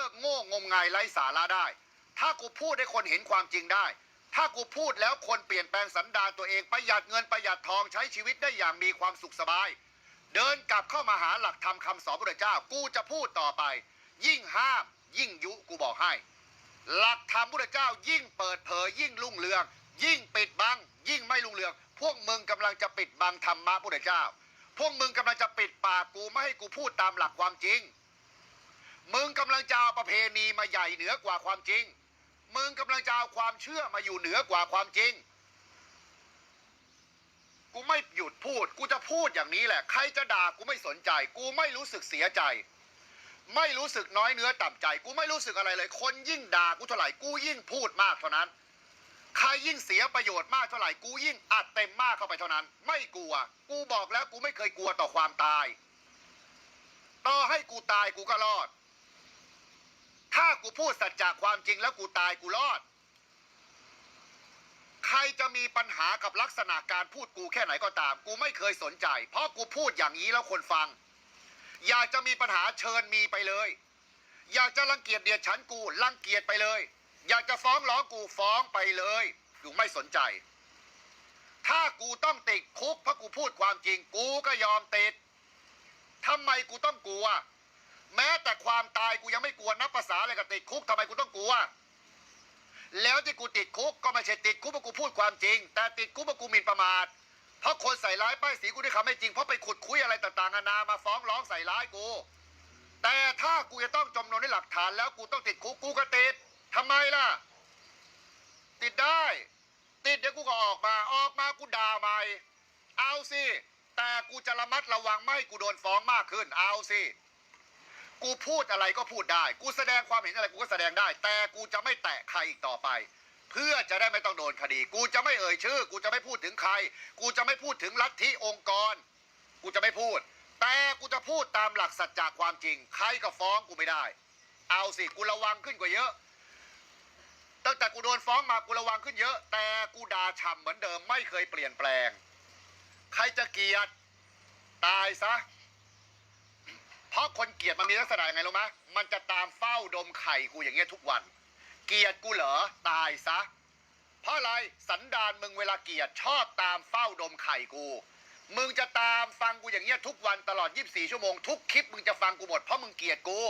ลิกโง่งมงายไร้สาระได้ ถ้ากูพูดให้คนเห็นความจริงได้ ถ้ากูพูดแล้วคนเปลี่ยนแปลงสันดานตัวเองประหยัดเงินประหยัดทองใช้ชีวิตได้อย่างมีความสุขสบาย เดินกลับเข้ามาหาหลักธรรมคำสอนพระเจ้า กูจะพูดต่อไป ยิ่งห้าม ยิ่งยุกูบอกให้ หลักธรรมพระเจ้า ยิ่งเปิดเผยยิ่งรุ่งเรือง ยิ่งปิดบัง ยิ่งไม่รุ่งเรือง พวกมึงกำลังจะปิดบังธรรมะพระเจ้า พวกมึงกำลังจะปิดปากกูไม่ให้กูพูดตามหลักความจริง มึงกำลังจะเอาประเพณีมาใหญ่เหนือกว่าความจริง มึงกำลังจะเอาความเชื่อมาอยู่เหนือกว่าความจริง กูไม่หยุดพูด กูจะพูดอย่างนี้แหละ ใครจะด่ากูไม่สนใจ กูไม่รู้สึกเสียใจ ไม่รู้สึกน้อยเนื้อต่ำใจ กูไม่รู้สึกอะไรเลย คนยิ่งด่ากูเท่าไหร่ กูยิ่งพูดมากเท่านั้น ใครยิ่งเสียประโยชน์มากเท่าไหร่ กูยิ่งอัดเต็มมากเข้าไปเท่านั้น ไม่กลัว กูบอกแล้วกูไม่เคยกลัวต่อความตาย ต่อให้กูตายกูก็รอด ถ้ากูพูดสัจจะความจริงแล้วกูตายกูรอด ใครจะมีปัญหากับลักษณะการพูดกูแค่ไหนก็ตาม กูไม่เคยสนใจ เพราะกูพูดอย่างนี้แล้วคนฟัง อยากจะมีปัญหาเชิญมีไปเลย อยากจะรังเกียจเดียดฉันกูรังเกียจไปเลย อยากจะฟ้องร้องกูฟ้องไปเลยกูไม่สนใจ ถ้ากูต้องติดคุกเพราะกูพูดความจริง กูก็ยอมติดทำไมกูต้องกลัว แม้แต่ความตายกูยังไม่กลัวนับภาษาอะไรกับติดคุกทำไมกูต้องกลัว แล้วที่กูติดคุกก็ไม่ใช่ติดคุกเพราะกูพูดความจริง แต่ติดคุกเพราะกูหมิ่นประมาทเพราะคนใส่ร้ายป้ายสีกูด้วยคำไม่จริงเพราะไปขุดคุยอะไรต่างๆนานามาฟ้องร้องใส่ร้ายกู แต่ถ้ากูจะต้องจำนวนด้วยหลักฐานแล้วกูต้องติดคุกกูก็ติดทำไมล่ะ ติดได้ ติดเดี๋ยวกูก็ออกมาออกมากูด่าใหม่เอาสิแต่กูจะระมัดระวังไม่กูโดนฟ้องมากขึ้น เอาสิ กูพูดอะไรก็พูดได้ กูแสดงความเห็นอะไรกูก็แสดงได้ แต่กูจะไม่แตะใครอีกต่อไป เพื่อจะได้ไม่ต้องโดนคดี กูจะไม่เอ่ยชื่อ กูจะไม่พูดถึงใคร กูจะไม่พูดถึงลัทธิองค์กร กูจะไม่พูด แต่กูจะพูดตามหลักสัจจะความจริง ใครก็ฟ้องกูไม่ได้ เอาสิกูระวังขึ้นกว่าเยอะตั้งแต่กูโดนฟ้องมากูระวังขึ้นเยอะ แต่กูด่าฉ่ำเหมือนเดิมไม่เคยเปลี่ยนแปลง ใครจะเกลียดตายซะ ราะคนเกลียดมันมีลักษณะยังไงรู้ไหมมันจะตามเฝ้าดมไข่กูอย่างเงี้ยทุกวัน เกลียดกูเหรอตายซะ เพราะอะไรสันดานมึงเวลาเกลียดชอบตามเฝ้าดมไข่กู มึงจะตามฟังกูอย่างเงี้ยทุกวันตลอด 24 ชั่วโมงทุกคลิปมึงจะฟังกูหมดเพราะมึงเกลียดกู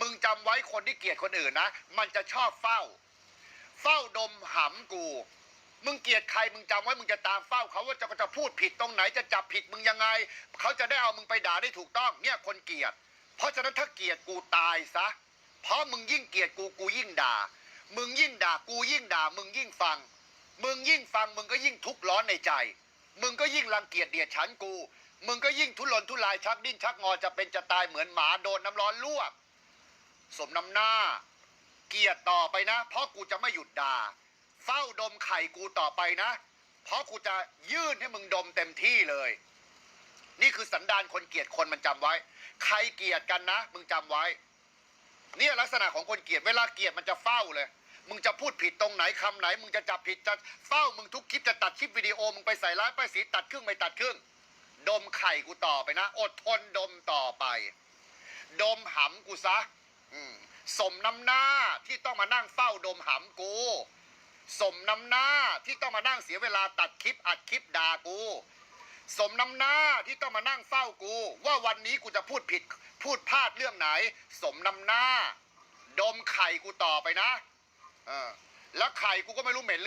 มึงจำไว้คนที่เกลียดคนอื่นนะ มันจะชอบเฝ้า เฝ้าดมหำกู มึงเกลียดใครมึงจำไว้มึงจะตามเฝ้าเขาว่าจะจะพูดผิดตรงไหนจะจับผิดมึงยังไง เขาจะได้เอามึงไปด่าได้ถูกต้อง เนี่ยคนเกลียด เพราะฉะนั้นถ้าเกลียดกูตายซะ เพราะมึงยิ่งเกลียดกูกูยิ่งด่า มึงยิ่งด่ากูยิ่งด่า มึงยิ่งฟัง มึงยิ่งฟังมึงก็ยิ่งทุกข์ร้อนในใจ มึงก็ยิ่งรังเกียจเดียดฉันกู มึงก็ยิ่งทุรนทุรายชักดิ้นชักงอจะเป็นจะตายเหมือนหมาโดนน้ำร้อนลวกสมน้ำหน้า เกลียดต่อไปนะ เพราะกูจะไม่หยุดด่า มไข่กูต่อไปนะ เพราะกูจะยื่นให้มึงดมเต็มที่เลย นี่คือสันดานคนเกลียดคนมันจำไว้ ใครเกลียดกันนะ มึงจำไว้ เนี่ยลักษณะของคนเกลียดเวลาเกลียดมันจะเฝ้าเลย มึงจะพูดผิดตรงไหนคำไหน มึงจะจับผิดจะเฝ้ามึงทุกคลิปจะตัดคลิปวิดีโอมึงไปใส่ร้ายไปสีตัดครึ่งไม่ตัดครึ่งดมไข่กูต่อไปนะ อดทนดมต่อไป ดมหำกูซะมสมน้ำหน้าที่ต้องมานั่งเฝ้าดมหำกู สมน้ำหน้าที่ต้องมานั่งเสียเวลาตัดคลิปอัดคลิปด่ากู สมน้ำหน้าที่ต้องมานั่งเฝ้ากู ว่าวันนี้กูจะพูดผิดพูดพลาดเรื่องไหน สมน้ำหน้า ดมไข่กูต่อไปนะ เออ แล้วไข่กูก็ไม่รู้เหม็นหรือ